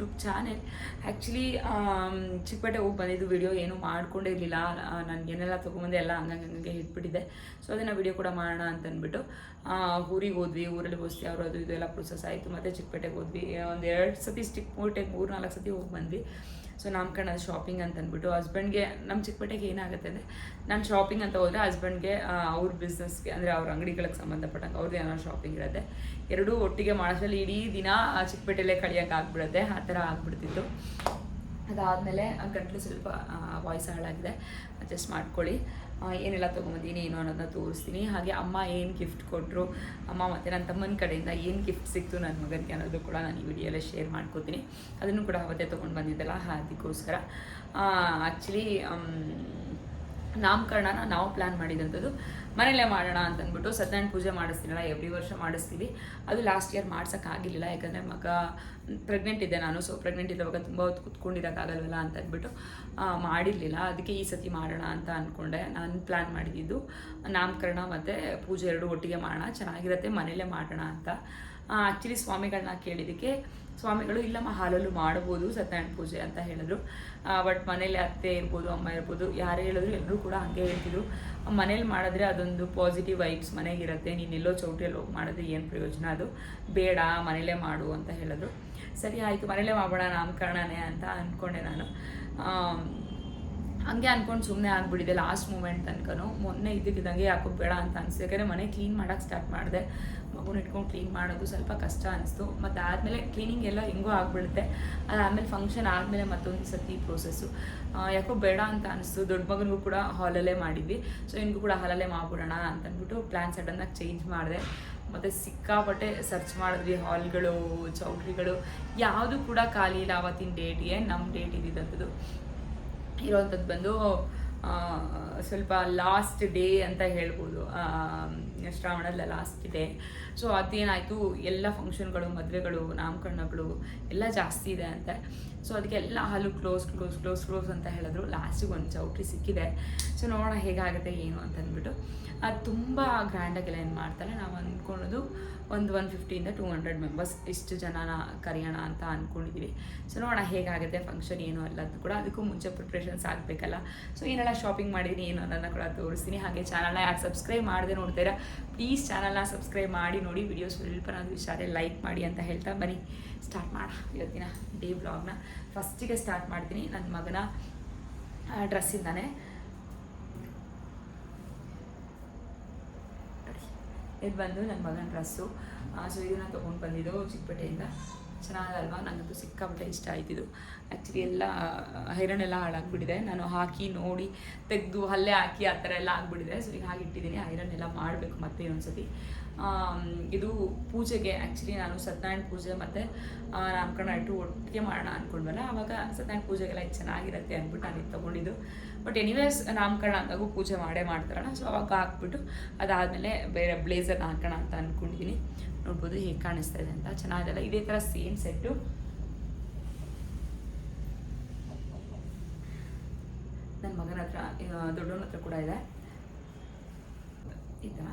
YouTube channel. Actually Chickpet ಹೋಗಿ ಬಂದಿದ್ದು video ಏನು ಮಾಡ್ಕೊಂಡೇ ಇರಲಿಲ್ಲ. ನಾನು ಏನೆಲ್ಲ ತೊಗೊಂಬಂದೆ ಎಲ್ಲ ಹಂಗಂಗೆ ಹಂಗೆ ಇಟ್ಬಿಟ್ಟಿದ್ದೆ ಸೊ ಅದನ್ನು ವಿಡಿಯೋ ಕೂಡ ಮಾಡೋಣ ಅಂತ ಅಂದ್ಬಿಟ್ಟು ಆ, ಊರಿಗೆ ಹೋದ್ವಿ. ಊರಲ್ಲಿ ಬಸ್ತಿ ಅವರು ಅದು ಇದು ಎಲ್ಲ ಪ್ರೊಸೆಸ್ ಆಯಿತು. ಮತ್ತು ಚಿಕ್ಕಪೇಟೆಗೆ ಹೋದ್ವಿ. ಒಂದು ಎರಡು ಸತಿ ಚಿಕ್ಕಪೇಟೆಗೆ ಮೂರು ನಾಲ್ಕು ಸತಿ ಹೋಗಿ ಬಂದ್ವಿ. ಸೊ ನಾಮಕರಣ ಶಾಪಿಂಗ್ ಅಂತ ಅಂದ್ಬಿಟ್ಟು ಹಸ್ಬೆಂಡ್ಗೆ ನಮ್ಮ ಚಿಕ್ಕಪೇಟೆಗೆ ಏನಾಗುತ್ತೆ ಅಂದರೆ ನಾನು ಶಾಪಿಂಗ್ ಅಂತ ಹೋದರೆ ಹಸ್ಬೆಂಡ್ಗೆ ಅವ್ರ ಬಿಸ್ನೆಸ್ಗೆ ಅಂದರೆ ಅವ್ರ ಅಂಗಡಿಗಳಿಗೆ ಸಂಬಂಧಪಟ್ಟಂಗೆ ಅವ್ರದ್ದು ಏನೋ ಶಾಪಿಂಗ್ ಇರುತ್ತೆ. ಎರಡೂ ಒಟ್ಟಿಗೆ ಮಾಡೋದ್ರಲ್ಲಿ ಇಡೀ ದಿನ ಆ ಚಿಕ್ಕಪೇಟೆಯಲ್ಲೇ ಕಳಿಯೋಕೆ ಆಗ್ಬಿಡುತ್ತೆ ಆ ಥರ ಆಗ್ಬಿಡ್ತಿತ್ತು. ಅದಾದಮೇಲೆ ಗಂಟಲು ಸ್ವಲ್ಪ ವಾಯ್ಸ್ ಹಾಳಾಗಿದೆ. ಅಡ್ಜಸ್ಟ್ ಮಾಡ್ಕೊಳ್ಳಿ. ಆ, ಏನೆಲ್ಲ ತೊಗೊಂಬಂದಿನಿ, ಏನೋ ಅನ್ನೋದನ್ನ ತೋರಿಸ್ತೀನಿ. ಹಾಗೆ ಅಮ್ಮ ಏನು ಗಿಫ್ಟ್ ಕೊಟ್ಟರು ಅಮ್ಮ ಮತ್ತು ನನ್ನ ತಮ್ಮನ ಕಡೆಯಿಂದ ಏನು ಗಿಫ್ಟ್ ಸಿಕ್ತು ನನ್ನ ಮಗನಿಗೆ ಅನ್ನೋದು ಕೂಡ ನಾನು ಈ ವಿಡಿಯೋಲ್ಲೇ ಶೇರ್ ಮಾಡ್ಕೋತೀನಿ. ಅದನ್ನು ಕೂಡ ಅವತ್ತೇ ತೊಗೊಂಡು ಬಂದಿದ್ದಲ್ಲ ಅದಕ್ಕೋಸ್ಕರ ಆ್ಯಕ್ಚುಲಿ ನಾಮಕರಣನ ನಾವು ಪ್ಲ್ಯಾನ್ ಮಾಡಿದಂಥದ್ದು ಮನೇಲೇ ಮಾಡೋಣ ಅಂತ ಅಂದ್ಬಿಟ್ಟು ಸತ್ಯನಾರಾಯಣ ಪೂಜೆ ಮಾಡಿಸ್ತೀನಲ್ಲ, ಎವ್ರಿ ವರ್ಷ ಮಾಡಿಸ್ತೀವಿ. ಅದು ಲಾಸ್ಟ್ ಇಯರ್ ಮಾಡ್ಸೋಕ್ಕಾಗಿರಲಿಲ್ಲ, ಯಾಕಂದರೆ ಮಗ ಪ್ರೆಗ್ನೆಂಟ್ ಇದ್ದೆ ನಾನು ಸೊ ಪ್ರೆಗ್ನೆಂಟ್ ಇದ್ದಾಗ ತುಂಬ ಹೊತ್ತು ಕುತ್ಕೊಂಡಿರೋಕ್ಕಾಗಲ್ವಲ್ಲ ಅಂತ ಅಂದ್ಬಿಟ್ಟು ಮಾಡಿರಲಿಲ್ಲ. ಅದಕ್ಕೆ ಈ ಸತಿ ಮಾಡೋಣ ಅಂತ ಅಂದ್ಕೊಂಡೆ ನಾನು ಪ್ಲ್ಯಾನ್ ಮಾಡಿದ್ದು, ನಾಮಕರಣ ಮತ್ತು ಪೂಜೆ ಎರಡು ಒಟ್ಟಿಗೆ ಮಾಡೋಣ, ಚೆನ್ನಾಗಿರುತ್ತೆ ಮನೇಲೇ ಮಾಡೋಣ ಅಂತ. ಆ್ಯಕ್ಚುಲಿ ಸ್ವಾಮಿಗಳನ್ನ ಕೇಳಿದ್ದಕ್ಕೆ ಸ್ವಾಮಿಗಳು ಇಲ್ಲಮ್ಮ ಹಾಲಲ್ಲೂ ಮಾಡ್ಬೋದು ಸತ್ಯನಾರಾಯಣ ಪೂಜೆ ಅಂತ ಹೇಳಿದ್ರು. ಬಟ್ ಮನೇಲಿ ಅತ್ತೆ ಇರ್ಬೋದು, ಅಮ್ಮ ಇರ್ಬೋದು, ಯಾರೇ ಹೇಳಿದ್ರು ಎಲ್ಲರೂ ಕೂಡ ಹಾಗೆ ಹೇಳ್ತಿದ್ರು. ಮನೇಲಿ ಮಾಡಿದ್ರೆ ಅದೊಂದು ಪಾಸಿಟಿವ್ ವೈಬ್ಸ್ ಮನೆಗಿರುತ್ತೆ. ನೀನು ಎಲ್ಲೋ ಚೌಟಿಯಲ್ಲಿ ಹೋಗಿ ಮಾಡಿದ್ರೆ ಏನು ಪ್ರಯೋಜನ ಅದು? ಬೇಡ, ಮನೇಲೇ ಮಾಡು ಅಂತ ಹೇಳಿದ್ರು. ಸರಿ, ಆಯಿತು, ಮನೇಲೇ ಮಾಡೋಣ ನಾಮಕರಣನೇ ಅಂತ ಅಂದ್ಕೊಂಡೆ ನಾನು. ಹಂಗೆ ಅಂದ್ಕೊಂಡು ಸುಮ್ಮನೆ ಆಗ್ಬಿಟ್ಟಿದೆ ಲಾಸ್ಟ್ ಮೂಮೆಂಟ್ ತನಕನು. ಮೊನ್ನೆ ಇದ್ದಕ್ಕಿದ್ದಂಗೆ ಯಾಕೋ ಬೇಡ ಅಂತ ಅನಿಸ್ತು ಯಾಕಂದರೆ ಮನೆ ಕ್ಲೀನ್ ಮಾಡೋಕ್ಕೆ ಸ್ಟಾರ್ಟ್ ಮಾಡಿದೆ. ಮಗುನ ಇಟ್ಕೊಂಡು ಕ್ಲೀನ್ ಮಾಡೋದು ಸ್ವಲ್ಪ ಕಷ್ಟ ಅನಿಸ್ತು. ಮತ್ತು ಆದಮೇಲೆ ಕ್ಲೀನಿಂಗ್ ಎಲ್ಲ ಹೆಂಗೋ ಆಗಿಬಿಡುತ್ತೆ. ಅದಾದಮೇಲೆ ಫಂಕ್ಷನ್ ಆದಮೇಲೆ ಮತ್ತೊಂದು ಸತಿ ಪ್ರೋಸೆಸ್ಸು ಯಾಕೋ ಬೇಡ ಅಂತ ಅನಿಸ್ತು. ದೊಡ್ಡ ಮಗನಿಗೂ ಕೂಡ ಹಾಲಲ್ಲೇ ಮಾಡಿದ್ವಿ. ಸೊ ಇನ್ಗೂ ಕೂಡ ಹಾಲಲ್ಲೇ ಮಾಡ್ಬಿಡೋಣ ಅಂತ ಅಂದ್ಬಿಟ್ಟು ಪ್ಲ್ಯಾನ್ ಸಡನ್ನಾಗಿ ಚೇಂಜ್ ಮಾಡಿದೆ. ಮತ್ತು ಸಿಕ್ಕಾಪಟ್ಟೆ ಸರ್ಚ್ ಮಾಡಿದ್ವಿ ಹಾಲ್ಗಳು ಚೌಟ್ರಿಗಳು ಯಾವುದು ಕೂಡ ಖಾಲಿ ಇಲ್ಲ ಆವತ್ತಿನ ಡೇಟ್ಗೆ ನಮ್ಮ ಡೇಟ್ ಇದ್ದಿದ್ದಂಥದ್ದು ಇರೋವಂಥದ್ದು ಬಂದು ಸ್ವಲ್ಪ ಲಾಸ್ಟ್ ಡೇ ಅಂತ ಹೇಳ್ಬೋದು. ಶ್ರಾವಣದ ಲಾಸ್ಟ್ ಇದೆ. ಸೊ ಅದೇನಾಯಿತು? ಎಲ್ಲ ಫಂಕ್ಷನ್ಗಳು ಮದುವೆಗಳು, ನಾಮಕರಣಗಳು ಎಲ್ಲ ಜಾಸ್ತಿ ಇದೆ ಅಂತ. ಸೊ ಅದಕ್ಕೆ ಎಲ್ಲ ಹಾಲು ಕ್ಲೋಸ್ ಕ್ಲೋಸ್ ಕ್ಲೋಸ್ ಕ್ಲೋಸ್ ಅಂತ ಹೇಳಿದ್ರು. ಲಾಸ್ಟಿಗೆ ಒಂದು ಚೌಟ್ರಿ ಸಿಕ್ಕಿದೆ. ಸೊ ನೋಡೋಣ ಹೇಗಾಗುತ್ತೆ, ಏನು ಅಂತ ಅಂದ್ಬಿಟ್ಟು ಅದು ತುಂಬ ಗ್ರ್ಯಾಂಡಾಗೆಲ್ಲ ಏನು ಮಾಡ್ತಾರೆ? ನಾವು ಅಂದ್ಕೊಳ್ಳೋದು ಒಂದು ಒನ್ ಫಿಫ್ಟಿಯಿಂದ ಟೂ ಹಂಡ್ರೆಡ್ ಮೆಂಬರ್ಸ್ ಇಷ್ಟು ಜನನ ಕರೆಯೋಣ ಅಂತ ಅಂದ್ಕೊಂಡಿದ್ದೀವಿ ಸೊ ನೋಡೋಣ ಹೇಗಾಗುತ್ತೆ ಫಂಕ್ಷನ್ ಏನು ಅಲ್ಲ ಅದು ಕೂಡ. ಅದಕ್ಕೂ ಮುಂಚೆ ಪ್ರಿಪ್ರೇಷನ್ಸ್ ಆಗಬೇಕಲ್ಲ. ಸೊ ಏನೆಲ್ಲ ಶಾಪಿಂಗ್ ಮಾಡಿದ್ದೀನಿ ಏನು ಅನ್ನೋದನ್ನ ಕೂಡ ತೋರಿಸ್ತೀನಿ. ಹಾಗೆ ಚಾನಲ್ನ ಯಾರು ಸಬ್ಸ್ಕ್ರೈಬ್ ಮಾಡದೆ ನೋಡ್ತೀರಾ ಪ್ಲೀಸ್ ಚಾನಲ್ನ ಸಬ್ಸ್ಕ್ರೈಬ್ ಮಾಡಿ, ನೋಡಿ ವಿಡಿಯೋಸ್ ಸ್ವಲ್ಪನಾದರೂ ಇಷ್ಟಾದರೆ ಲೈಕ್ ಮಾಡಿ ಅಂತ ಹೇಳ್ತಾ ಬನ್ನಿ. ಸ್ಟಾರ್ಟ್ ಮಾಡ ಇವತ್ತಿನ ಡೇ ಬ್ಲಾಗ್ನ ಫಸ್ಟಿಗೆ ಸ್ಟಾರ್ಟ್ ಮಾಡ್ತೀನಿ. ನನ್ನ ಮಗನ ಡ್ರೆಸ್ ಇದ್ದಾನೆ ಇದು ಬಂದು ನನ್ನ ಮಗನ ಡ್ರೆಸ್ಸು ಸೊ ಇದನ್ನು ತೊಗೊಂಡು ಬಂದಿದ್ದು ಚಿಕ್ಕಪೇಟೆಯಿಂದ. ಚೆನ್ನಾಗಲ್ವಾ? ನನಗಂತೂ ಸಿಕ್ಕಾಪಟ್ಟೆ ಇಷ್ಟ ಆಯ್ತಿದ್ದು ಆ್ಯಕ್ಚುಲಿ ಎಲ್ಲ ಐರನ್ ಎಲ್ಲ ಹಾಳಾಗ್ಬಿಟ್ಟಿದೆ. ನಾನು ಹಾಕಿ ನೋಡಿ ತೆಗೆದು ಹಲ್ಲೆ ಹಾಕಿ ಆ ಥರ ಎಲ್ಲ ಆಗಿಬಿಟ್ಟಿದೆ. ಸೊ ಈಗ ಹಾಗೆ ಇಟ್ಟಿದ್ದೀನಿ. ಐರನ್ ಎಲ್ಲ ಮಾಡಬೇಕು ಮತ್ತೆ ಇನ್ನೊಂದ್ಸತಿ. ಇದು ಪೂಜೆಗೆ ಆ್ಯಕ್ಚುಲಿ ನಾನು ಸತ್ಯನಾರಾಯಣ ಪೂಜೆ ಮತ್ತು ನಾಮಕರಣ ಇಟ್ಟು ಒಟ್ಟಿಗೆ ಮಾಡೋಣ ಅಂದ್ಕೊಂಡ್ವಲ್ಲ ಆವಾಗ ಸತ್ಯನಾರಾಯಣ ಪೂಜೆಗೆಲ್ಲ ಇದು ಚೆನ್ನಾಗಿರುತ್ತೆ ಅಂದ್ಬಿಟ್ಟು ನಾನು ಇದು ತೊಗೊಂಡಿದ್ದು. ಬಟ್ ಎನಿವೇಸ್ ನಾಮಕರಣ ಅಂದಾಗೂ ಪೂಜೆ ಮಾಡೇ ಮಾಡ್ತಾರಲ್ಲ? ಸೊ ಅವಾಗ ಹಾಕ್ಬಿಟ್ಟು ಅದಾದಮೇಲೆ ಬೇರೆ ಬ್ಲೇಸರ್ನ ಹಾಕೋಣ ಅಂತ ಅಂದ್ಕೊಂಡಿದ್ದೀನಿ ನೋಡ್ಬೋದು ಹೇಗೆ ಕಾಣಿಸ್ತಾ ಇದೆ ಅಂತ. ಚೆನ್ನಾಗಿದೆಲ್ಲ ಇದೇ ಥರ ಸೇಮ್ ಸೆಟ್ಟು ನನ್ನ ಮಗನ ಹತ್ರ ದೊಡ್ಡವನ ಹತ್ರ ಕೂಡ ಇದೆ. ಈ ಥರ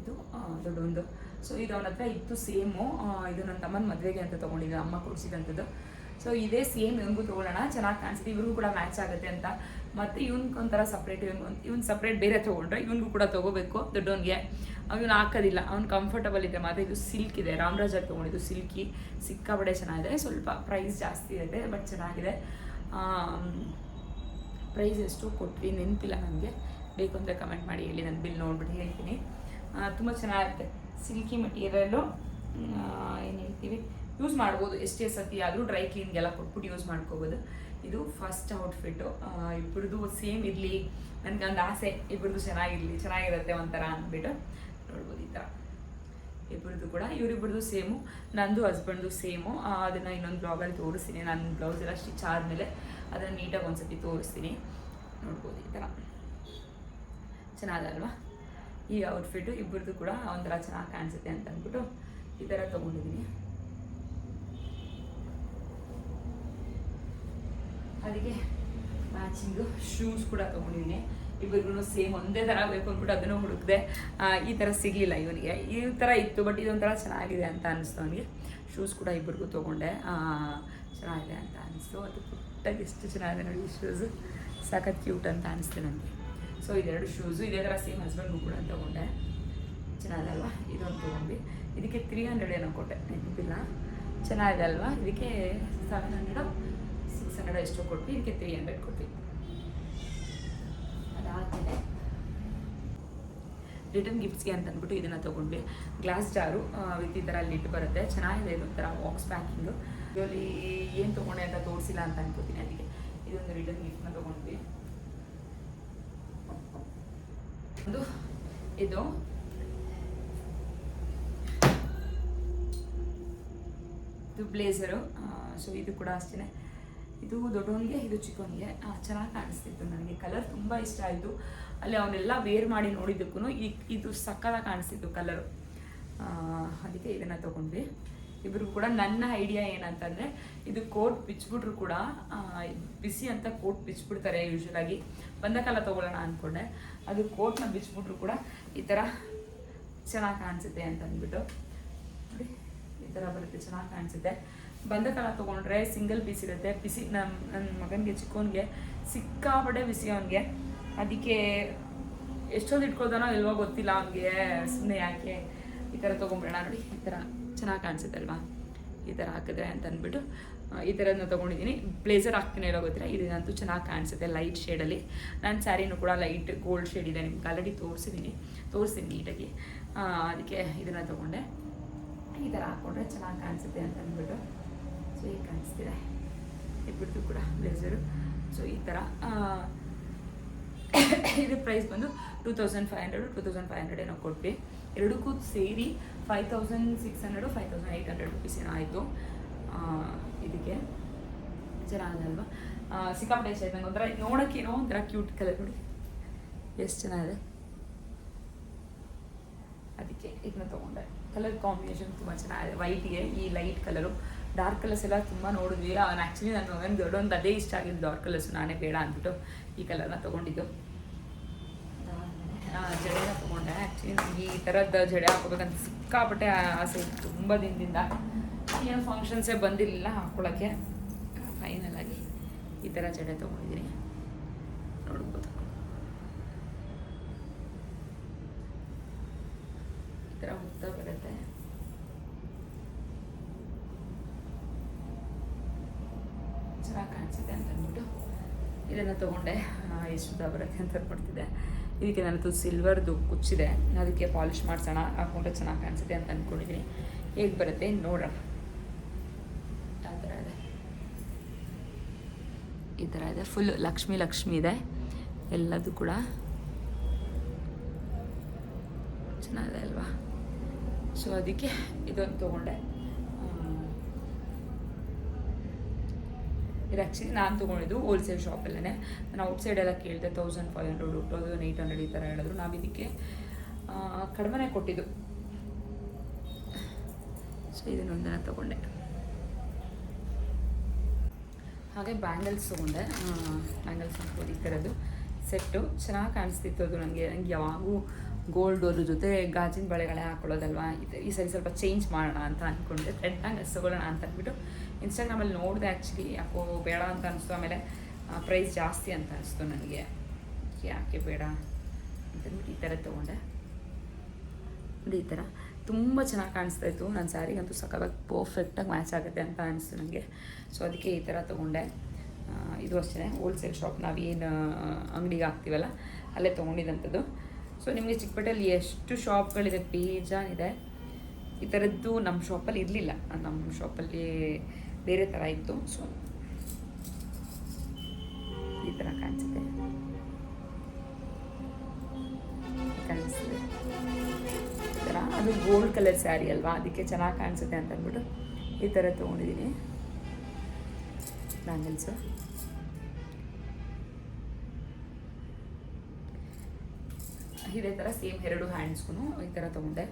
ಇದು ದೊಡ್ಡವನದು. ಸೊ ಇದು ಅವನ ಹತ್ರ ಇತ್ತು ಸೇಮು ಇದು ನನ್ನ ತಮ್ಮನ ಮದುವೆಗೆ ಅಂತ ತೊಗೊಂಡಿದ್ದೆ, ಅಮ್ಮ ಕೊಡಿಸಿದಂಥದ್ದು ಸೊ ಇದೇ ಸೇಮ್ ಇವನಿಗೂ ತೊಗೊಳ್ಳೋಣ. ಚೆನ್ನಾಗಿ ಕಾಣಿಸುತ್ತೆ ಇವ್ರಿಗೂ ಕೂಡ ಮ್ಯಾಚ್ ಆಗುತ್ತೆ ಅಂತ. ಮತ್ತು ಇವ್ನಿಗೆ ಒಂಥರ ಸಪ್ರೇಟ್ ಇವನ್, ಇವ್ನು ಸಪ್ರೇಟ್ ಬೇರೆ ತೊಗೊಂಡ್ರೆ ಇವ್ನಿಗೂ ಕೂಡ ತೊಗೋಬೇಕು ದೊಡ್ಡವನಿಗೆ. ಅವ್ನು ಹಾಕೋದಿಲ್ಲ. ಅವ್ನು ಕಂಫರ್ಟಬಲ್ ಇದೆ ಮತ್ತು ಇದು. ಸಿಲ್ಕ್ ಇದೆ ರಾಮರಾಜಲ್ಲಿ ತೊಗೊಂಡಿದ್ದು ಸಿಲ್ಕಿ ಸಿಕ್ಕಾಪಡೆ ಚೆನ್ನಾಗಿದೆ. ಸ್ವಲ್ಪ ಪ್ರೈಸ್ ಜಾಸ್ತಿ ಇದೆ ಬಟ್ ಚೆನ್ನಾಗಿದೆ. ಪ್ರೈಸ್ ಎಷ್ಟು ಕೊಟ್ವಿ. ನೆನಪಿಲ್ಲ ನನಗೆ. ಬೇಕು ಅಂತ ಕಮೆಂಟ್ ಮಾಡಿ ಹೇಳಿ. ನಾನು ಬಿಲ್ ನೋಡ್ಬಿಟ್ಟು ಹೇಳ್ತೀನಿ. ತುಂಬ ಚೆನ್ನಾಗಿರುತ್ತೆ. ಸಿಲ್ಕಿ ಮೆಟೀರಿಯಲ್ಲು ಏನು ಹೇಳ್ತೀವಿ? ಯೂಸ್ ಮಾಡ್ಬೋದು. ಎಷ್ಟೇ ಸತಿ ಆದರೂ ಡ್ರೈ ಕ್ಲೀನ್ಗೆಲ್ಲ ಕೊಟ್ಬಿಟ್ಟು ಯೂಸ್ ಮಾಡ್ಕೋಬೋದು. ಇದು ಫಸ್ಟ್ ಔಟ್ಫಿಟ್ಟು ಇಬ್ಬರದು ಸೇಮ್ ಇರಲಿ. ನನಗೆ ಒಂದು ಆಸೆ. ಇಬ್ಬರದು ಚೆನ್ನಾಗಿರಲಿ. ಚೆನ್ನಾಗಿರುತ್ತೆ ಒಂಥರ ಅಂದ್ಬಿಟ್ಟು. ನೋಡ್ಬೋದು ಈ ಥರ ಇಬ್ಬರದು ಕೂಡ, ಇವರಿಬ್ಬರದ್ದು ಸೇಮು, ನಂದು ಹಸ್ಬೆಂಡ್ದು ಸೇಮು. ಅದನ್ನು ಇನ್ನೊಂದು ಬ್ಲಾಗಲ್ಲಿ ತೋರಿಸ್ತೀನಿ. ನನ್ನ ಬ್ಲೌಸ್ ಎಲ್ಲ ಸ್ಟಿಚ್ ಆದಮೇಲೆ ಅದನ್ನು ನೀಟಾಗಿ ಒಂದ್ಸತಿ ತೋರಿಸ್ತೀನಿ. ನೋಡ್ಬೋದು ಈ ಥರ ಚೆನ್ನಾಗಲ್ವಾ? ಈ ಔಟ್ಫಿಟ್ಟು ಇಬ್ಬರದ್ದು ಕೂಡ ಒಂಥರ ಚೆನ್ನಾಗಿ ಕಾಣಿಸುತ್ತೆ ಅಂತ ಅಂದ್ಬಿಟ್ಟು ಈ ಥರ ತೊಗೊಂಡಿದ್ದೀನಿ ಅದಕ್ಕೆ ಮ್ಯಾಚಿಂಗು ಶೂಸ್ ಕೂಡ ತೊಗೊಂಡಿದ್ದೀನಿ ಇಬ್ಬರಿಗೂ ಸೇಮ್ ಒಂದೇ ಥರ ಬೇಕು ಅಂದ್ಬಿಟ್ಟು ಅದನ್ನು ಹುಡುಕಿದೆ ಈ ಥರ ಸಿಗಲಿಲ್ಲ ಇವನಿಗೆ. ಈ ಥರ ಇತ್ತು, ಬಟ್ ಇದೊಂಥರ ಚೆನ್ನಾಗಿದೆ ಅಂತ ಅನ್ನಿಸ್ತು ಅವನಿಗೆ. ಶೂಸ್ ಕೂಡ ಇಬ್ಬರಿಗೂ ತೊಗೊಂಡೆ. ಚೆನ್ನಾಗಿದೆ ಅಂತ ಅನಿಸ್ತು. ಅದು ಪುಟ್ಟಾಗಿ ಎಷ್ಟು ಚೆನ್ನಾಗಿದೆ ನೋಡಿ ಈ ಶೂಸು ಸಖತ್ ಕ್ಯೂಟ್ ಅಂತ ಅನಿಸ್ತು ನನಗೆ ಸೊ ಇದೆರಡು ಶೂಸು ಇದೇ ಥರ ಸೇಮ್ ಹಸ್ಬೆಂಡ್ಗೂ ಕೂಡ ತೊಗೊಂಡೆ. ಚೆನ್ನಾಗಿದೆ ಅಲ್ವಾ? ಇದೊಂದು ತೊಗೊಂಡು ಇದಕ್ಕೆ ತ್ರೀ ಹಂಡ್ರೆಡ್ ಏನೋ ಕೊಟ್ಟೆ. ನೆನಪಿಲ್ಲ ಚೆನ್ನಾಗಿದೆ ಅಲ್ವಾ? ಇದಕ್ಕೆ ಸೆವೆನ್ ಹಂಡ್ರೆಡು ಸಿಕ್ಸ್ ಹಂಡ್ರೆಡ್ ಎಷ್ಟೋ ಕೊಟ್ವಿ. ಇದಕ್ಕೆ ತ್ರೀ ಹಂಡ್ರೆಡ್ ಕೊಟ್ವಿ. ಅದಾದಮೇಲೆ ರಿಟರ್ನ್ ಗಿಫ್ಟ್ಸ್ಗೆ ಅಂತ ಅಂದ್ಬಿಟ್ಟು ಇದನ್ನು ತೊಗೊಂಡ್ವಿ. ಗ್ಲಾಸ್ ಜಾರು ವಿತ್ ಈ ಥರ ಲಿಡ್ ಬರುತ್ತೆ. ಚೆನ್ನಾಗಿದೆ ಇದು ಒಂಥರ ಬಾಕ್ಸ್ ಪ್ಯಾಕಿಂಗು ಇದರಲ್ಲಿ ಏನು ತೊಗೊಂಡೆ ಅಂತ ತೋರಿಸಿಲ್ಲ ಅಂತ ಅನ್ಕೋತೀನಿ ಅದಕ್ಕೆ ಇದೊಂದು ರಿಟರ್ನ್ ಗಿಫ್ಟ್ನ ತೊಗೊಂಡ್ವಿ. ಒಂದು ಇದು. ಇದು ಬ್ಲೇಸರು ಸೊ ಇದು ಕೂಡ ಅಷ್ಟೇ ಇದು ದೊಡ್ಡವನಿಗೆ, ಇದು ಚಿಕ್ಕವನಿಗೆ ಚೆನ್ನಾಗಿ ಕಾಣಿಸ್ತಿತ್ತು. ನನಗೆ ಕಲರ್ ತುಂಬ ಇಷ್ಟ ಆಯಿತು. ಅಲ್ಲಿ ಅವನ್ನೆಲ್ಲ ವೇರ್ ಮಾಡಿ ನೋಡಿದ್ದಕ್ಕೂ ಈ, ಇದು ಸಕ್ಕತ್ತಾಗಿ ಕಾಣಿಸ್ತಿತ್ತು ಕಲರು ಅದಕ್ಕೆ ಇದನ್ನು ತೊಗೊಂಡ್ವಿ. ಇಬ್ಬರಿಗೂ ಕೂಡ ನನ್ನ ಐಡಿಯಾ ಏನಂತಂದರೆ, ಇದು ಕೋಟ್ ಬಿಚ್ಬಿಟ್ರು ಕೂಡ ಬಿಸಿ ಅಂತ ಕೋಟ್ ಬಿಚ್ಬಿಡ್ತಾರೆ ಯೂಶ್ವಲಾಗಿ ಬಂದ ಕಾಲ ತೊಗೊಳ್ಳೋಣ ಅಂದ್ಕೊಂಡೆ ಅದು ಕೋಟ್ನ ಬಿಚ್ಬಿಟ್ರು ಕೂಡ ಈ ಥರ ಚೆನ್ನಾಗಿ ಕಾಣಿಸುತ್ತೆ ಅಂತ ಅಂದ್ಬಿಟ್ಟು ನೋಡಿ, ಈ ಥರ ಬರುತ್ತೆ, ಚೆನ್ನಾಗಿ ಕಾಣಿಸುತ್ತೆ. ಬಂದ ಕಾಲ ತೊಗೊಂಡ್ರೆ ಸಿಂಗಲ್ ಪೀಸ್ ಇರುತ್ತೆ. ಬಿಸಿ ನಮ್ಮ ನನ್ನ ಮಗನಿಗೆ ಚಿಕ್ಕವನಿಗೆ ಸಿಕ್ಕಾಪಟ್ಟೆ ಬಿಸಿ ಅವನಿಗೆ. ಅದಕ್ಕೆ ಎಷ್ಟೊಂದು ಇಟ್ಕೊಳ್ತಾನೋ ಇಲ್ವೋ ಗೊತ್ತಿಲ್ಲ ಅವನಿಗೆ. ಸುಮ್ಮನೆ ಯಾಕೆ ಈ ಥರ ತೊಗೊಂಬಿಡೋಣ ನೋಡಿ. ಈ ಥರ ಚೆನ್ನಾಗಿ ಕಾಣಿಸುತ್ತೆ ಅಲ್ವಾ ಈ ಥರ ಹಾಕಿದ್ರೆ ಅಂತ ಅಂದ್ಬಿಟ್ಟು ಈ ಥರದನ್ನ ತೊಗೊಂಡಿದ್ದೀನಿ. ಬ್ಲೇಸರ್ ಹಾಕ್ತೀನಿ ಇರೋ ಗೊತ್ತಿಲ್ಲ. ಇದಂತೂ ಚೆನ್ನಾಗಿ ಕಾಣಿಸುತ್ತೆ ಲೈಟ್ ಶೇಡಲ್ಲಿ ನನ್ನ ಸ್ಯಾರಿನೂ ಕೂಡ ಲೈಟ್ ಗೋಲ್ಡ್ ಶೇಡ್ ಇದೆ ನಿಮ್ಗೆ ಆಲ್ರೆಡಿ ತೋರಿಸಿದ್ದೀನಿ ತೋರಿಸ್ತೀನಿ ನೀಟಾಗಿ. ಅದಕ್ಕೆ ಇದನ್ನು ತೊಗೊಂಡೆ. ಈ ಥರ ಹಾಕ್ಕೊಂಡ್ರೆ ಚೆನ್ನಾಗಿ ಕಾಣಿಸುತ್ತೆ ಅಂತ ಅಂದ್ಬಿಟ್ಟು. ಸೊ ಈಗ ಕಾಣಿಸ್ತಿದೆ ಇಬ್ಬರದ್ದು ಕೂಡ ಬ್ಲೇಸರು ಸೊ ಈ ಥರ ಇದು ಪ್ರೈಸ್ ಬಂದು two thousand five hundred two thousand five hundred ಏನೋ ಕೊಟ್ವಿ. ಎರಡಕ್ಕೂ ಸೇರಿ five thousand six hundred five thousand eight hundred rupees ಏನೋ ಆಯಿತು. ಇದಕ್ಕೆ. ಚೆನ್ನಾಗಲ್ವಾ ಸಿಕ್ಕಾಪಟ್ಟೆ ಇಷ್ಟ ಆಯ್ತು. ನಂಗೆ ಒಂಥರ ನೋಡೋಕ್ಕೇನೋ ಒಂಥರ ಕ್ಯೂಟ್ ಕಲರ್ ನೋಡಿ ಎಷ್ಟು ಚೆನ್ನಾಗಿದೆ? ಅದಕ್ಕೆ ಇದನ್ನ ತೊಗೊಂಡೆ. ಕಲರ್ ಕಾಂಬಿನೇಷನ್ ತುಂಬ ಚೆನ್ನಾಗಿದೆ. ವೈಟಿಗೆ ಈ ಲೈಟ್ ಕಲರು ಡಾರ್ಕ್ ಕಲರ್ಸ್ ಎಲ್ಲ ತುಂಬ ನೋಡಿದ್ವಿ. ಅವ್ನು ಆ್ಯಕ್ಚುಲಿ ನಾನು ಮಗನ ದೊಡ್ಡೊಂದು ಅದೇ ಇಷ್ಟ ಆಗಿದ್ದು ಡಾರ್ಕ್ ಕಲರ್ಸ್ ನಾನೇ ಬೇಡ ಅಂದ್ಬಿಟ್ಟು ಈ ಕಲರ್ನ ತೊಗೊಂಡಿದ್ದು. ಜಡೆನ ತೊಗೊಂಡೆ. ಆ್ಯಕ್ಚುಲಿ ನನಗೆ ಈ ಥರದ ಜಡೆ ಹಾಕೋಬೇಕಂತ ಸಿಕ್ಕಾಪಟ್ಟೆ ಆಸೆ ಇತ್ತು. ತುಂಬ ದಿನದಿಂದ ಏನು ಫಂಕ್ಷನ್ಸೇ ಬಂದಿರಲಿಲ್ಲ ಹಾಕ್ಕೊಳ್ಳೋಕ್ಕೆ ಫೈನಲ್ ಆಗಿ ಈ ಥರ ಜಡೆ ತೊಗೊಂಡಿದ್ದೀನಿ. ನೋಡ್ಬೋದು ಈ ಥರ ಉದ್ದ ಬರುತ್ತೆ ಚೆನ್ನಾಗಿ ಕಾಣಿಸುತ್ತೆ ಅಂತ ಅಂದ್ಬಿಟ್ಟು ಇದನ್ನು ತೊಗೊಂಡೆ. ಎಷ್ಟು ಬರುತ್ತೆ ಅಂತ ಕೊಡ್ತಿದ್ದೆ. ಇದಕ್ಕೆ ನನ್ನದು ಸಿಲ್ವರ್ದು ಕುಚ್ಚಿದೆ. ಅದಕ್ಕೆ ಪಾಲಿಷ್ ಮಾಡಿಸೋಣ, ಹಾಕೊಂಡ್ರೆ ಚೆನ್ನಾಗಿ ಕಾಣಿಸುತ್ತೆ ಅಂತ ಅಂದ್ಕೊಂಡಿದ್ದೀನಿ ಹೇಗೆ ಬರುತ್ತೆ ನೋಡೋಣ. ಆ ಥರ ಈ ಥರ ಇದೆ. ಫುಲ್ ಲಕ್ಷ್ಮಿ ಲಕ್ಷ್ಮಿ ಇದೆ. ಎಲ್ಲದು ಕೂಡ ಚೆನ್ನಾಗಿದೆ ಅಲ್ವಾ? ಸೊ ಅದಕ್ಕೆ ಇದೊಂದು ತೊಗೊಂಡೆ. ಇದು ಆ್ಯಕ್ಚುಲಿ ನಾನು ತೊಗೊಂಡಿದ್ದು ಹೋಲ್ಸೇಲ್ ಶಾಪಲ್ಲೇ ನಾನು ಔಟ್ಸೈಡ್ ಎಲ್ಲ ಕೇಳಿದೆ thousand five hundred thousand eight hundred ಈ ಥರ ಹೇಳಿದ್ರು. ನಾವು ಇದಕ್ಕೆ ಕಡಿಮೆ ಕೊಟ್ಟಿದ್ದು. ಸೊ ಇದನ್ನೊಂದನ್ನು ತೊಗೊಂಡೆ. ಹಾಗೆ ಬ್ಯಾಂಗಲ್ಸ್ ತೊಗೊಂಡೆ. ಬ್ಯಾಂಗಲ್ಸ್ ಹಾಕ್ಬೋದು ಈ ಥರದ್ದು ಸೆಟ್ಟು ಚೆನ್ನಾಗಿ ಕಾಣಿಸ್ತಿತ್ತು ಅದು ನನಗೆ ನನಗೆ ಯಾವಾಗೂ ಗೋಲ್ಡ್ ಅದ್ರ ಜೊತೆ ಗಾಜಿನ ಬಳೆಗಳೇ ಹಾಕೊಳ್ಳೋದಲ್ವಾ? ಈ ಸರಿ ಸ್ವಲ್ಪ ಚೇಂಜ್ ಮಾಡೋಣ ಅಂತ ಅಂದ್ಕೊಂಡೆ ಥ್ರೆಡ್ ಬ್ಯಾಂಗಲ್ಸ್ ತೊಗೊಳ್ಳೋಣ ಅಂತ ಅಂದ್ಬಿಟ್ಟು ಇನ್ಸ್ಟಾಗ್ರಾಮಲ್ಲಿ ನೋಡಿದೆ ಆ್ಯಕ್ಚುಲಿ ಯಾಕೋ ಬೇಡ ಅಂತ ಅನಿಸ್ತು. ಆಮೇಲೆ ಪ್ರೈಸ್ ಜಾಸ್ತಿ ಅಂತ ಅನಿಸ್ತು ನನಗೆ. ಯಾಕೆ ಬೇಡ ಅಂತಂದ್ಬಿಟ್ಟು ಈ ಥರ ತೊಗೊಂಡೆ. ನೋಡಿ, ಈ ಥರ ತುಂಬ ಚೆನ್ನಾಗಿ ಕಾಣಿಸ್ತಾ ಇತ್ತು. ನನ್ನ ಸ್ಯಾರಿಗಂತೂ ಸಖತ್ತಾಗಿ ಪರ್ಫೆಕ್ಟಾಗಿ ಮ್ಯಾಚ್ ಆಗುತ್ತೆ ಅಂತ ಅನಿಸ್ತು ನನಗೆ. ಸೊ ಅದಕ್ಕೆ ಈ ಥರ ತೊಗೊಂಡೆ. ಇದು ಅಷ್ಟೇ ಹೋಲ್ಸೇಲ್ ಶಾಪ್ ನಾವೇನು ಅಂಗಡಿಗೆ ಹಾಕ್ತೀವಲ್ಲ, ಅಲ್ಲೇ ತೊಗೊಂಡಿದ್ದಂಥದ್ದು ಸೊ ನಿಮಗೆ ಚಿಕ್ಕಪೇಟೆಯಲ್ಲಿ ಎಷ್ಟು ಶಾಪ್ಗಳಿದೆ ಬೇಜಾನಿದೆ ಈ ಥರದ್ದು ನಮ್ಮ ಶಾಪಲ್ಲಿ ಇರಲಿಲ್ಲ. ನಮ್ಮ ಶಾಪಲ್ಲಿ ಬೇರೆ ಥರ ಇತ್ತು. ಸೊ ಈ ಥರ ಕಾಣಿಸುತ್ತೆ. ಕಾಣಿಸ್ತದೆ ಈ ಥರ ಅದು ಗೋಲ್ಡ್ ಕಲರ್ ಸ್ಯಾರಿ ಅಲ್ವಾ? ಅದಕ್ಕೆ ಚೆನ್ನಾಗಿ ಕಾಣಿಸುತ್ತೆ ಅಂತ ಅಂದ್ಬಿಟ್ಟು ಈ ಥರ ತೊಗೊಂಡಿದ್ದೀನಿ ಬ್ಯಾಂಗಲ್ಸು ಇದೇ ಥರ ಸೇಮ್ ಎರಡು ಹ್ಯಾಂಡ್ಸ್ಗೂ ಈ ಥರ ತೊಗೊಂಡೆ.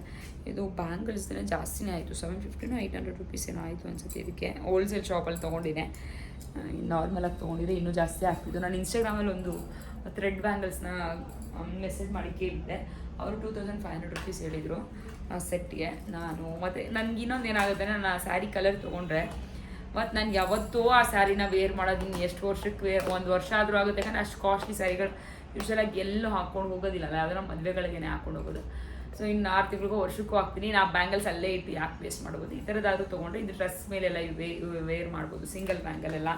ಇದು ಬ್ಯಾಂಗಲ್ಸ್ದೇ ಜಾಸ್ತಿನೇ ಆಯಿತು. ಸೆವೆನ್ ಫಿಫ್ಟಿನೋ ಏಯ್ಟ್ ಹಂಡ್ರೆಡ್ ರುಪೀಸ್ ಏನೋ ಆಯಿತು ಅನ್ಸುತ್ತೆ ಇದಕ್ಕೆ. ಹೋಲ್ಸೇಲ್ ಶಾಪಲ್ಲಿ ತೊಗೊಂಡಿದ್ದೆ. ನಾರ್ಮಲಾಗಿ ತೊಗೊಂಡಿದ್ದೆ ಇನ್ನೂ ಜಾಸ್ತಿ ಆಗ್ತಿದ್ದು. ನಾನು ಇನ್ಸ್ಟಾಗ್ರಾಮಲ್ಲಿ ಒಂದು ಥ್ರೆಡ್ ಬ್ಯಾಂಗಲ್ಸ್ನ ಮೆಸೇಜ್ ಮಾಡಿ ಕೇಳಿದ್ದೆ. ಅವರು two thousand five hundred rupees ಹೇಳಿದರು. ಆ ಸೆಟ್ಗೆ ನಾನು ಮತ್ತು ನನಗೆ ಇನ್ನೊಂದು ಏನಾಗುತ್ತೆ ನಾನು ಆ ಸ್ಯಾರಿ ಕಲರ್ ತೊಗೊಂಡ್ರೆ ಮತ್ತು ನಾನು ಯಾವತ್ತೂ ಆ ಸ್ಯಾರಿನ ವೇರ್ ಮಾಡೋದು ಎಷ್ಟು ವರ್ಷಕ್ಕೆ ವೇರ್ ಒಂದು ವರ್ಷ ಆದರೂ ಆಗುತ್ತೆ. ಯಾಕಂದರೆ ಅಷ್ಟು ಕಾಸ್ಟ್ಲಿ ಸ್ಯಾರಿಗಳು ಯೂಶ್ವಲಾಗಿ ಎಲ್ಲೂ ಹಾಕ್ಕೊಂಡು ಹೋಗೋದಿಲ್ಲ. ಯಾವ್ದಾರ ಮದುವೆಗಳಿಗೇನೆ ಹಾಕೊಂಡು ಹೋಗೋದು. ಸೊ ಇನ್ನು ಆರು ತಿಂಗಳಿಗೂ ವರ್ಷಕ್ಕೂ ಹಾಕ್ತೀನಿ. ನಾ ಬ್ಯಾಂಗಲ್ಸ್ ಅಲ್ಲೇ ಇಟ್ಟು ಯಾಕೆ ವೇಸ್ಟ್ ಮಾಡ್ಬೋದು? ಈ ಥರದ್ದಾದರೂ ತೊಗೊಂಡ್ರೆ ಇದು ಡ್ರೆಸ್ ಮೇಲೆಲ್ಲ ವೇ ವೇರ್ ಮಾಡ್ಬೋದು. ಸಿಂಗಲ್ ಬ್ಯಾಂಗಲ್ ಎಲ್ಲ.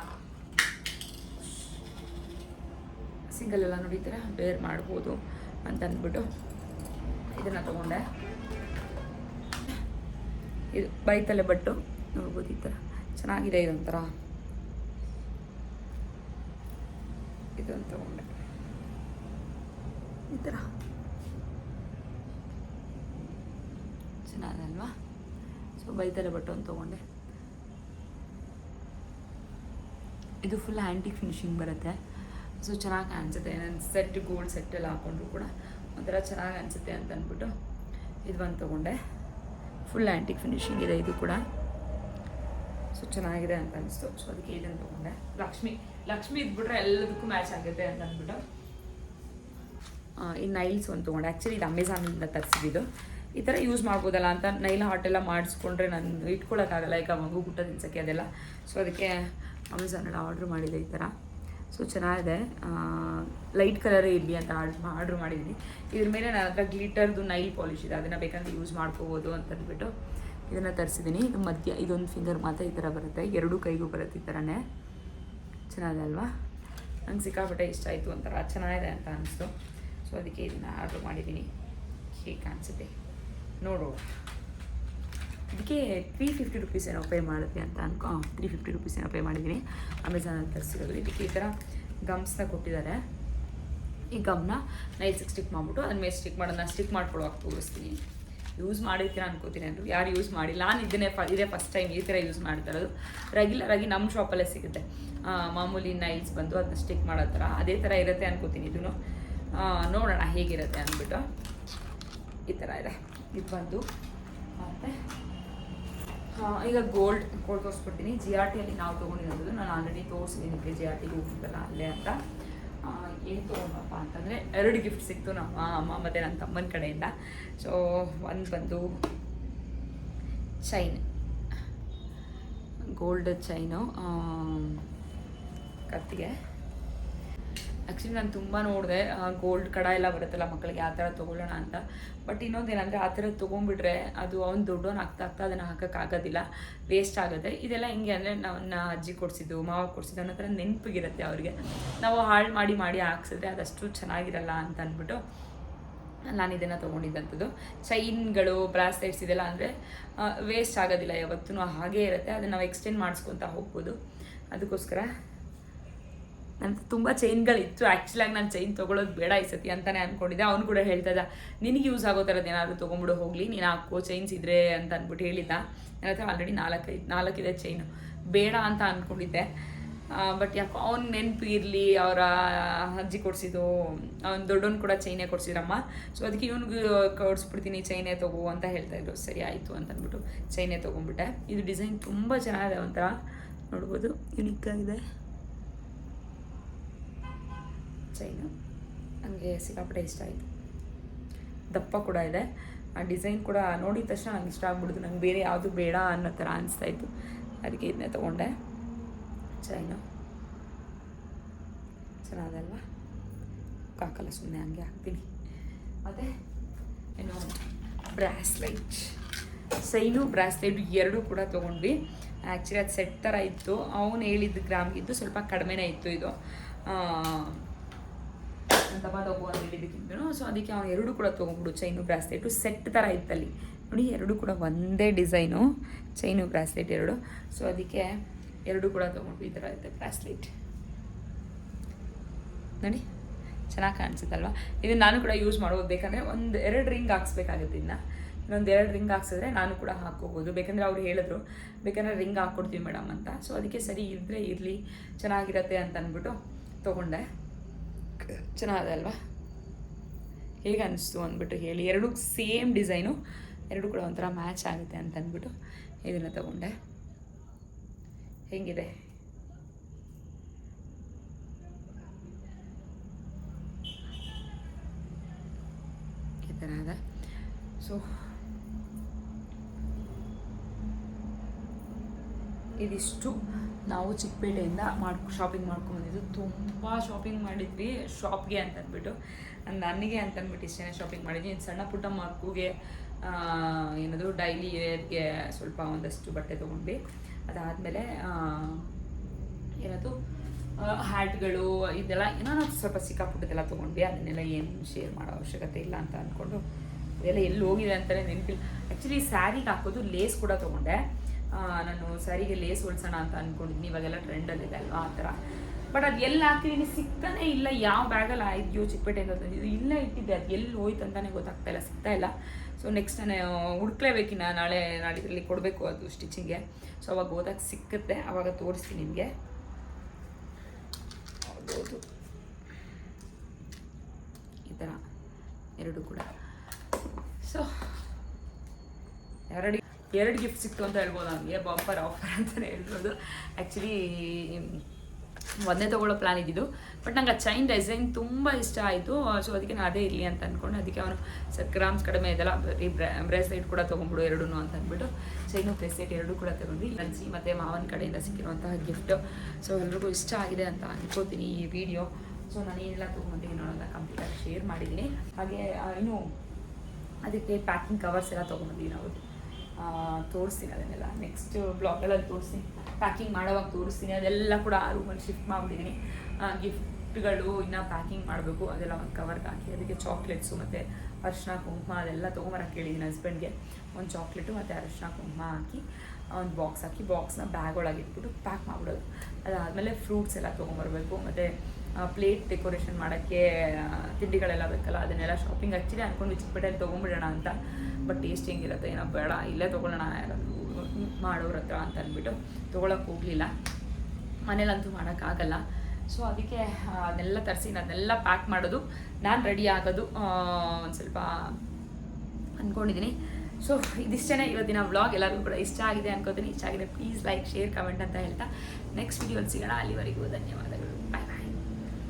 ಸಿಂಗಲ್ ಎಲ್ಲ ನೋಡಿ ಥರ ವೇರ್ ಮಾಡ್ಬೋದು ಅಂತ ಅಂದ್ಬಿಟ್ಟು ಇದನ್ನು ತೊಗೊಂಡೆ. ಇದು ಬೈತಲೆ ಬಟ್ಟು ನೋಡ್ಬೋದು ಈ ಥರ ಚೆನ್ನಾಗಿದೆ ಇದೊಂಥರ. ಇದೊಂದು ತೊಗೊಂಡೆ. ಈ ಥರ ಚೆನ್ನಾಗಲ್ವಾ ಸೊ ಬೈತಾರೆ ಬಟ್ಟೆ ಒಂದು ತೊಗೊಂಡೆ. ಇದು ಫುಲ್ ಆ್ಯಂಟಿಕ್ ಫಿನಿಶಿಂಗ್ ಬರುತ್ತೆ. ಸೊ ಚೆನ್ನಾಗಿ ಕಾಣಿಸುತ್ತೆ ನನ್ನ ಸೆಟ್ ಗೋಲ್ಡ್ ಸೆಟ್ ಎಲ್ಲ ಹಾಕೊಂಡ್ರು ಕೂಡ ಒಂಥರ ಚೆನ್ನಾಗಿ ಅನಿಸುತ್ತೆ ಅಂತ ಅಂದ್ಬಿಟ್ಟು ಇದು ಒಂದು ತೊಗೊಂಡೆ. ಫುಲ್ ಆ್ಯಂಟಿಕ್ ಫಿನಿಶಿಂಗ್ ಇದೆ ಇದು ಕೂಡ. ಸೊ ಚೆನ್ನಾಗಿದೆ ಅಂತ ಅನಿಸ್ತು. ಸೊ ಅದಕ್ಕೆ ಇದನ್ನು ತೊಗೊಂಡೆ. ಲಕ್ಷ್ಮಿ ಲಕ್ಷ್ಮಿ ಇದ್ಬಿಟ್ರೆ ಎಲ್ಲದಕ್ಕೂ ಮ್ಯಾಚ್ ಆಗುತ್ತೆ ಅಂತ ಅಂದ್ಬಿಟ್ಟು ಈ ನೈಲ್ಸ್ ಒಂದು ತೊಗೊಂಡೆ. ಆ್ಯಕ್ಚುಲಿ ಇದು ಅಮೆಝಾನಿಂದ ತರಿಸಿದ್ದು. ಈ ಥರ ಯೂಸ್ ಮಾಡ್ಬೋದಲ್ಲ ಅಂತ ನೈಲ್ ಹಾಟ್ ಎಲ್ಲ ಮಾಡಿಸ್ಕೊಂಡ್ರೆ ನಾನು ಇಟ್ಕೊಳ್ಳೋಕ್ಕಾಗಲ್ಲ ಈಗ ಮಗು ಗುಟ್ಟ ತಿನ್ಸೋಕ್ಕೆ ಅದೆಲ್ಲ. ಸೊ ಅದಕ್ಕೆ ಅಮೆಝಾನಲ್ಲಿ ಆರ್ಡ್ರ್ ಮಾಡಿದೆ ಈ ಥರ ಸೊ ಚೆನ್ನಾಗಿದೆ. ಲೈಟ್ ಕಲರೇ ಇರಲಿ ಅಂತ ಆರ್ಡ್ರ್ ಮಾಡಿದ್ದೀನಿ ಇದ್ರ ಮೇಲೆ ನನ್ನ ಹತ್ರ ಗ್ಲಿಟರ್ದು ನೈಲ್ ಪಾಲಿಶ್ ಇದೆ. ಅದನ್ನು ಬೇಕಂದ್ರೆ ಯೂಸ್ ಮಾಡ್ಕೋಬೋದು ಅಂತ ಅಂದ್ಬಿಟ್ಟು ಇದನ್ನು ತರಿಸಿದ್ದೀನಿ ಇದು ಮಧ್ಯ, ಇದೊಂದು ಫಿಂಗರ್ ಮಾತ್ರ ಈ ಥರ ಬರುತ್ತೆ. ಎರಡು ಕೈಗೂ ಬರುತ್ತೆ ಈ ಥರನೇ ಚೆನ್ನಾಗಿದೆ ಅಲ್ವಾ? ನಂಗೆ ಸಿಕ್ಕಾಪಟ್ಟೆ ಇಷ್ಟ ಆಯಿತು ಒಂಥರ. ಚೆನ್ನಾಗಿದೆ ಅಂತ ಅನಿಸ್ತು. ಸೊ ಅದಕ್ಕೆ ಇದನ್ನು ಆರ್ಡ್ರ್ ಮಾಡಿದ್ದೀನಿ ಹೇಗೆ ಕಾಣಿಸುತ್ತೆ. ನೋಡೋಣ ಅದಕ್ಕೆ ತ್ರೀ ಫಿಫ್ಟಿ ರುಪೀಸ್ ಏನೋ ಪೇ ಮಾಡುತ್ತೆ ಅಂತ ಅನ್ಕೊ. ತ್ರೀ ಫಿಫ್ಟಿ ರುಪೀಸ್ ಏನೋ ಪೇ ಮಾಡಿದ್ದೀನಿ ಅಮೆಝಾನಲ್ಲಿ ತರಿಸಿರೋದು. ಇದಕ್ಕೆ ಈ ಥರ ಗಮ್ಸ್ನ ಕೊಟ್ಟಿದ್ದಾರೆ. ಈ ಗಮ್ನ ನೈಲ್ಸಿಗೆ ಸ್ಟಿಕ್ ಮಾಡಿಬಿಟ್ಟು ಅದ್ರ ಮೇಲೆ ಸ್ಟಿಕ್ ಮಾಡೋದನ್ನ ಸ್ಟಿಕ್ ಮಾಡ್ಕೊಳ್ಳೋಕೆ ತೋರಿಸ್ತೀನಿ. ಯೂಸ್ ಮಾಡಿರ್ತೀರ ಅನ್ಕೋತೀನಿ ಅಂದರು. ಯಾರು ಯೂಸ್ ಮಾಡಿಲ್ಲ. ನಾನು ಇದನ್ನೇ ಫ, ಇದೇ ಫಸ್ಟ್ ಟೈಮ್ ಈ ಥರ ಯೂಸ್ ಮಾಡ್ತಾ ಇರೋದು. ರೆಗ್ಯುಲರ್ ಆಗಿ ನಮ್ಮ ಶಾಪಲ್ಲೇ ಸಿಗುತ್ತೆ. ಮಾಮೂಲಿ ನೈಲ್ಸ್ ಬಂದು ಅದನ್ನ ಸ್ಟಿಕ್ ಮಾಡೋ ಥರ. ಅದೇ ಥರ ಇರುತ್ತೆ ಅನ್ಕೋತೀನಿ ಇದನ್ನು ನೋಡೋಣ ಹೇಗಿರುತ್ತೆ ಅಂದ್ಬಿಟ್ಟು. ಈ ಥರ ಇದೆ. ಇದು ಬಂದು. ಮತ್ತು ಈಗ ಗೋಲ್ಡ್ ಗೋಲ್ಡ್ ತೋರಿಸ್ಬಿಡ್ತೀನಿ ಜಿ ಆರ್ ಟಿಯಲ್ಲಿ ನಾವು ತೊಗೊಂಡಿರೋದು. ನಾನು ಆಲ್ರೆಡಿ ತೋರಿಸಿದ್ದೀನಿ ಜಿ ಆರ್ ಟಿಗೆ ಹೋಗಿದ್ದಲ್ಲ ಅಲ್ಲೇ ಅಂತ. ಏನು ತೊಗೊಂಡಪ್ಪ ಅಂತಂದರೆ ಎರಡು ಗಿಫ್ಟ್ ಸಿಕ್ತು ನಮ್ಮ ಅಮ್ಮ ಮತ್ತು ನನ್ನ ತಮ್ಮನ ಕಡೆಯಿಂದ. ಸೊ ಒಂದು ಬಂದು ಚೈನ್ ಗೋಲ್ಡ್ ಚೈನು ಕತ್ತಿಗೆ. ಆ್ಯಕ್ಚುಲಿ ನಾನು ತುಂಬ ನೋಡಿದೆ ಗೋಲ್ಡ್ ಕಡ ಎಲ್ಲ ಬರುತ್ತಲ್ಲ ಮಕ್ಕಳಿಗೆ ಆ ಥರ ತೊಗೊಳ್ಳೋಣ ಅಂತ. ಬಟ್ ಇನ್ನೊಂದೇನಂದರೆ ಆ ಥರ ತೊಗೊಂಡ್ಬಿಟ್ರೆ ಅದು ಅವ್ನು ದೊಡ್ಡವನು ಆಗ್ತಾ ಆಗ್ತಾ ಅದನ್ನು ಹಾಕೋಕ್ಕಾಗೋದಿಲ್ಲ ವೇಸ್ಟ್ ಆಗುತ್ತೆ. ಇದೆಲ್ಲ ಹಿಂಗೆ ಅಂದರೆ ನನ್ನ ಅಜ್ಜಿ ಕೊಡಿಸಿದ್ದು, ಮಾವ ಕೊಡಿಸಿದ್ದು ಅನ್ನೋ ಥರ ನೆನಪಿಗಿರುತ್ತೆ ಅವ್ರಿಗೆ. ನಾವು ಹಾಳು ಮಾಡಿ ಮಾಡಿ ಹಾಕ್ಸಿದ್ರೆ ಅದಷ್ಟು ಚೆನ್ನಾಗಿರಲ್ಲ ಅಂತ ಅಂದ್ಬಿಟ್ಟು ನಾನು ಇದನ್ನು ತೊಗೊಂಡಿದ್ದಂಥದ್ದು. ಚೈನ್ಗಳು ಬ್ರಾಸ್ಲೆಟ್ಸ್ ಇದೆಲ್ಲ ಅಂದರೆ ವೇಸ್ಟ್ ಆಗೋದಿಲ್ಲ ಯಾವತ್ತೂ ಹಾಗೇ ಇರುತ್ತೆ. ಅದನ್ನು ನಾವು ಎಕ್ಸ್ಟೆಂಡ್ ಮಾಡಿಸ್ಕೊತಾ ಹೋಗ್ಬೋದು. ಅದಕ್ಕೋಸ್ಕರ ನನ್ನ ತುಂಬ ಚೈನ್ಗಳಿತ್ತು ಆ್ಯಕ್ಚುಲಾಗಿ ನಾನು ಚೈನ್ ತೊಗೊಳೋದು ಬೇಡ ಈ ಸತಿ ಅಂತಲೇ ಅಂದ್ಕೊಂಡಿದ್ದೆ ಅವ್ನು ಕೂಡ ಹೇಳ್ತಾ ಇದ್ದ, ನಿನಗೆ ಯೂಸ್ ಆಗೋ ಥರದ್ದು ಏನಾದರೂ ತೊಗೊಂಬಿಡು ಹೋಗಲಿ. ನೀನು ಹಾಕೋ ಚೈನ್ಸ್ ಇದ್ರೆ ಅಂತ ಅಂದ್ಬಿಟ್ಟು ಹೇಳಿದ್ದ. ನನ್ನ ಹತ್ರ ಆಲ್ರೆಡಿ ನಾಲ್ಕೈದು ನಾಲ್ಕಿದೆ ಚೈನು ಬೇಡ ಅಂತ ಅಂದ್ಕೊಂಡಿದ್ದೆ ಬಟ್ ಯಾಕೋ ಅವ್ನ ನೆನಪು ಇರಲಿ, ಅವರ ಅಜ್ಜಿ ಕೊಡಿಸಿದ್ದು, ಅವ್ನು ದೊಡ್ಡವನು ಕೂಡ ಚೈನೇ ಕೊಡ್ಸಿದ್ರಮ್ಮ. ಸೊ ಅದಕ್ಕೆ ಇವನಿಗೆ ಕೊಡಿಸ್ಬಿಡ್ತೀನಿ ಚೈನೇ ತಗೋ ಅಂತ ಹೇಳ್ತಾ ಇದ್ರು. ಸರಿ, ಆಯಿತು ಅಂತ ಅಂದ್ಬಿಟ್ಟು ಚೈನೇ ತೊಗೊಂಬಿಟ್ಟೆ ಇದು ಡಿಸೈನ್ ತುಂಬ ಚೆನ್ನಾಗಿದೆ ಒಂಥರ. ನೋಡ್ಬೋದು ಯುನಿಕ್ ಆಗಿದೆ. ಚೈನು ನನಗೆ ಸಿಕ್ಕಾಪಟ್ಟೆ ಇಷ್ಟ ಆಯಿತು. ದಪ್ಪ ಕೂಡ ಇದೆ. ಆ ಡಿಸೈನ್ ಕೂಡ ನೋಡಿದ ತಕ್ಷಣ ನಂಗೆ ಇಷ್ಟ ಆಗ್ಬಿಡ್ತು. ನಂಗೆ ಬೇರೆ ಯಾವುದು ಬೇಡ ಅನ್ನೋ ಥರ ಅನಿಸ್ತಾ ಇತ್ತು. ಅದಕ್ಕೆ ಇದನ್ನೇ ತೊಗೊಂಡೆ. ಚೈನು. ಚೆನ್ನಾಗಲ್ವಾ? ಕಾಕಲ್ಲ ಸುಮ್ಮನೆ ಹಂಗೆ ಹಾಕ್ತೀನಿ. ಮತ್ತು ಏನು? ಬ್ರ್ಯಾಸ್ಲೈಟ್ ಸೈನು, ಬ್ರಾಸ್ಲೆಟ್ ಎರಡೂ ಕೂಡ ತೊಗೊಂಡ್ವಿ. ಆ್ಯಕ್ಚುಲಿ ಅದು ಸೆಟ್ ಥರ ಇತ್ತು. ಅವನು ಹೇಳಿದ್ದು ಗ್ರಾಮ್ಗಿದ್ದು ಸ್ವಲ್ಪ ಕಡಿಮೆನೇ ಇತ್ತು ಇದು. ಅಂತ ತಗೋ ಅಂತ ಹೇಳಿದ್ದಕ್ಕಿಂತನೂ. ಸೊ ಅದಕ್ಕೆ ಅವ್ನು ಎರಡು ಕೂಡ ತೊಗೊಂಡ್ಬಿಡು. ಚೈನು ಬ್ರಾಸ್ಲೆಟು ಸೆಟ್ ಥರ ಇತ್ತಲ್ಲಿ. ನೋಡಿ, ಎರಡು ಕೂಡ ಒಂದೇ ಡಿಸೈನು ಚೈನು ಬ್ರಾಸ್ಲೆಟ್ ಎರಡು. ಸೊ ಅದಕ್ಕೆ ಎರಡು ಕೂಡ ತೊಗೊಂಡು ಈ ಥರ ಇರುತ್ತೆ ಬ್ರಾಸ್ಲೆಟ್ ನೋಡಿ, ಚೆನ್ನಾಗಿ ಕಾಣಿಸುತ್ತಲ್ವಾ? ಇದು ನಾನು ಕೂಡ ಯೂಸ್ ಮಾಡ್ಬೋದು. ಬೇಕಂದರೆ ಒಂದು ಎರಡು ರಿಂಗ್ ಹಾಕ್ಸ್ಬೇಕಾಗುತ್ತೆ ಇದನ್ನ ಇನ್ನೊಂದು ಎರಡು ರಿಂಗ್ ಹಾಕ್ಸಿದ್ರೆ ನಾನು ಕೂಡ ಹಾಕ್ಕೋಬೋದು. ಬೇಕಂದರೆ ಅವ್ರು ಹೇಳಿದ್ರು, ಬೇಕಂದರೆ ರಿಂಗ್ ಹಾಕ್ಕೊಡ್ತೀವಿ ಮೇಡಮ್ ಅಂತ. ಸೊ ಅದಕ್ಕೆ ಸರಿ ಇದ್ದರೆ ಇರಲಿ, ಚೆನ್ನಾಗಿರತ್ತೆ ಅಂತ ಅಂದ್ಬಿಟ್ಟು ತೊಗೊಂಡೆ. ಚೆನ್ನಾಗಿದೆ ಅಲ್ವಾ? ಹೇಗೆ ಅನಿಸ್ತು ಅಂದ್ಬಿಟ್ಟು ಹೇಳಿ. ಎರಡು ಸೇಮ್ ಡಿಸೈನು. ಎರಡು ಕೂಡ ಒಂಥರ ಮ್ಯಾಚ್ ಆಗುತ್ತೆ ಅಂತ ಅಂದ್ಬಿಟ್ಟು ಇದನ್ನು ತಗೊಂಡೆ. ಹೆಂಗಿದೆ? ಈ ಥರ ಸೊ ಇದಿಷ್ಟು. ನಾವು ಚಿಕ್ಕಪೇಟೆಯಿಂದ ಮಾಡ್ಕೊ ಶಾಪಿಂಗ್ ಮಾಡ್ಕೊಂಬಂದಿದ್ದು ತುಂಬ ಶಾಪಿಂಗ್ ಮಾಡಿದ್ವಿ. ಶಾಪ್ಗೆ ಅಂತ ಅಂದ್ಬಿಟ್ಟು. ನನಗೆ ಅಂತ ಅಂದ್ಬಿಟ್ಟು ಇಷ್ಟೇ ಶಾಪಿಂಗ್ ಮಾಡಿದ್ವಿ. ಇನ್ನು ಸಣ್ಣ ಪುಟ್ಟ ಮಗುಗೆ ಏನದು ಡೈಲಿ ವೇರ್ಗೆ ಸ್ವಲ್ಪ ಒಂದಷ್ಟು ಬಟ್ಟೆ ತೊಗೊಂಡ್ವಿ. ಅದಾದಮೇಲೆ ಏನದು ಹ್ಯಾಟ್ಗಳು ಇದೆಲ್ಲ ಏನೋ ಸ್ವಲ್ಪ ಸಿಕ್ಕಾಪುಟ್ಟದೆಲ್ಲ ತೊಗೊಂಡ್ವಿ. ಅದನ್ನೆಲ್ಲ ಏನು ಶೇರ್ ಮಾಡೋ ಅವಶ್ಯಕತೆ ಇಲ್ಲ ಅಂತ ಅಂದ್ಕೊಂಡು. ಅದೆಲ್ಲ ಎಲ್ಲಿ ಹೋಗಿದೆ ಅಂತಲೇ ನೆನಪಿಲ್ಲ. ಆ್ಯಕ್ಚುಲಿ ಸ್ಯಾರಿಗೆ ಹಾಕೋದು ಲೇಸ್ ಕೂಡ ತೊಗೊಂಡೆ. ನಾನು ಸ್ಯಾರಿಗೆ ಲೇಸ್ ಹೊಲ್ಸೋಣ ಅಂತ ಅಂದ್ಕೊಂಡಿದ್ದೀನಿ ಇವಾಗೆಲ್ಲ ಟ್ರೆಂಡಲ್ಲಿದೆ ಅಲ್ವಾ ಆ ಥರ. ಬಟ್ ಅದು ಎಲ್ಲಿ ಹಾಕ್ತೀನಿ ಸಿಗ್ತಾನೆ ಇಲ್ಲ. ಯಾವ ಬ್ಯಾಗಲ್ಲಿ ಆಯ್ತು ಚಿಕ್ಕಪೇಟೆಯಿಂದ ತಂದಿದ್ದು ಇಲ್ಲೇ ಇಟ್ಟಿದ್ದೆ. ಅದು ಎಲ್ಲಿ ಹೋಯ್ತು ಅಂತಾನೆ ಗೊತ್ತಾಗ್ತಾ ಇಲ್ಲ. ಸಿಗ್ತಾ ಇಲ್ಲ. ಸೊ ನೆಕ್ಸ್ಟ್ ನಾನು ಹುಡ್ಕ್ಲೇಬೇಕಿನ್ನ ನಾಳೆ ನಾಡಿದ್ರಲ್ಲಿ ಕೊಡಬೇಕು ಅದು ಸ್ಟಿಚಿಂಗ್ಗೆ ಸೊ ಅವಾಗ ಹೋದಾಗ ಸಿಕ್ಕುತ್ತೆ. ಅವಾಗ ತೋರಿಸ್ತೀನಿ ನಿಮಗೆ. ಹೌದು ಈ ಥರ. ಎರಡು ಕೂಡ. ಸೊ ಎರಡು. ಎರಡು ಗಿಫ್ಟ್ ಸಿಕ್ತು ಅಂತ ಹೇಳ್ಬೋದು ನನಗೆ ಬಂಪರ್ ಆಫರ್ ಅಂತಲೇ ಹೇಳ್ಬೋದು. ಆ್ಯಕ್ಚುಲಿ ಒಂದೇ ತೊಗೊಳ್ಳೋ ಪ್ಲ್ಯಾನ್ ಇದ್ದಿದ್ದು. ಬಟ್ ನಂಗೆ ಆ ಚೈನ್ ಡಿಸೈನ್ ತುಂಬ ಇಷ್ಟ ಆಯಿತು. ಸೊ ಅದಕ್ಕೆ ನಾನು ಅದೇ ಇರಲಿ ಅಂತ ಅಂದ್ಕೊಂಡು ಅದಕ್ಕೆ ಅವನು ಸರ್ ಗ್ರಾಮ್ಸ್ ಕಡಿಮೆ ಇದೆಲ್ಲ ಬರೀ ಬ್ರೇಸ್ಲೆಟ್ ಕೂಡ ತೊಗೊಂಬಿಡು ಎರಡೂ ಅಂತ ಅಂದ್ಬಿಟ್ಟು. ಚೈನು ಬ್ರೇಸ್ಲೈಟ್ ಎರಡೂ ಕೂಡ ತಗೊಂಡ್ವಿ. ಅಜ್ಜಿ ಮತ್ತು ಮಾವನ ಕಡೆಯಿಂದ ಸಿಕ್ಕಿರುವಂತಹ ಗಿಫ್ಟು ಸೊ ಎಲ್ರಿಗೂ ಇಷ್ಟ ಆಗಿದೆ ಅಂತ ಅನ್ಕೋತೀನಿ ಈ ವಿಡಿಯೋ ಸೊ ನಾನು ಏನೆಲ್ಲ ತೊಗೊಂಡಿದ್ದೀನಿ ನೋಡೋಣ ಕಂಪ್ಲೀಟಾಗಿ ಶೇರ್ ಮಾಡಿದ್ದೀನಿ. ಹಾಗೆ ಇನ್ನು ಅದಕ್ಕೆ ಪ್ಯಾಕಿಂಗ್ ಕವರ್ಸ್ ಎಲ್ಲ ತೊಗೊಂಡಿದ್ದೀವಿ ನಾವು ತೋರಿಸ್ತೀನಿ ಅದನ್ನೆಲ್ಲ. ನೆಕ್ಸ್ಟ್ ಬ್ಲಾಗಲ್ಲಿ ತೋರಿಸ್ತೀನಿ. ಪ್ಯಾಕಿಂಗ್ ಮಾಡೋವಾಗ ತೋರಿಸ್ತೀನಿ. ಅದೆಲ್ಲ ಕೂಡ ಆ ರೂಮಲ್ಲಿ ಶಿಫ್ಟ್ ಮಾಡಿಬಿಟ್ಟಿದ್ದೀನಿ ಗಿಫ್ಟ್ಗಳು ಇನ್ನು ಪ್ಯಾಕಿಂಗ್ ಮಾಡಬೇಕು. ಅದೆಲ್ಲ ಒಂದು ಕವರ್ಗೆ ಹಾಕಿ, ಅದಕ್ಕೆ ಚಾಕ್ಲೇಟ್ಸು ಮತ್ತು ಅರಿಶಿನ ಕುಂಕುಮ ಅದೆಲ್ಲ ತೊಗೊಂಬರಕ್ಕೆ ಹೇಳಿದ್ದೀನಿ ಹಸ್ಬೆಂಡ್ಗೆ ಒಂದು ಚಾಕ್ಲೇಟು ಮತ್ತು ಅರಿಶಿನ ಕುಂಕುಮ ಹಾಕಿ, ಒಂದು ಬಾಕ್ಸ್ ಹಾಕಿ ಬಾಕ್ಸ್ನ ಬ್ಯಾಗ್ ಒಳಗೆ ಇಟ್ಬಿಟ್ಟು ಪ್ಯಾಕ್ ಮಾಡಿಬಿಡೋದು. ಅದಾದಮೇಲೆ ಫ್ರೂಟ್ಸ್ ಎಲ್ಲ ತೊಗೊಂಬರ್ಬೇಕು. ಮತ್ತು ಪ್ಲೇಟ್ ಡೆಕೋರೇಷನ್ ಮಾಡೋಕ್ಕೆ ತಿಂಡಿಗಳೆಲ್ಲ ಬೇಕಲ್ಲ, ಅದನ್ನೆಲ್ಲ ಶಾಪಿಂಗ್ ಹಚ್ಚಿದೆ ಅಂದ್ಕೊಂಡು ಚಿಕ್ಕಪೇಟೆಯಲ್ಲಿ ತೊಗೊಂಬಿಡೋಣ ಅಂತ. ಬಟ್ ಟೇಸ್ಟ್ ಹೆಂಗಿರುತ್ತೆ ಏನೋ ಬೇಡ, ಇಲ್ಲೇ ತೊಗೊಳ್ಳೋಣ, ಯಾರಾದರೂ ಮಾಡೋರ ಹತ್ರ ಅಂತ ಅಂದ್ಬಿಟ್ಟು ತೊಗೊಳಕ್ಕೆ ಹೋಗಲಿಲ್ಲ. ಮನೇಲಂತೂ ಮಾಡೋಕ್ಕಾಗಲ್ಲ ಸೊ ಅದಕ್ಕೆ ಅದನ್ನೆಲ್ಲ ತರಿಸಿ, ಅದನ್ನೆಲ್ಲ ಪ್ಯಾಕ್ ಮಾಡೋದು. ನಾನು ರೆಡಿ ಆಗೋದು ಒಂದು ಸ್ವಲ್ಪ ಅಂದ್ಕೊಂಡಿದ್ದೀನಿ ಸೊ ಇದಿಷ್ಟೇ ಇವತ್ತಿನ ವ್ಲಾಗ್ ಎಲ್ಲರಿಗೂ ಕೂಡ ಇಷ್ಟ ಆಗಿದೆ ಅನ್ಕೋತೀನಿ. ಇಷ್ಟ ಆಗಿದೆ ಪ್ಲೀಸ್ ಲೈಕ್ ಶೇರ್ ಕಮೆಂಟ್ ಅಂತ ಹೇಳ್ತಾ. ನೆಕ್ಸ್ಟ್ ವಿಡಿಯೋಲಿ ಸಿಗೋಣ. ಅಲ್ಲಿವರೆಗೂ ಧನ್ಯವಾದಗಳು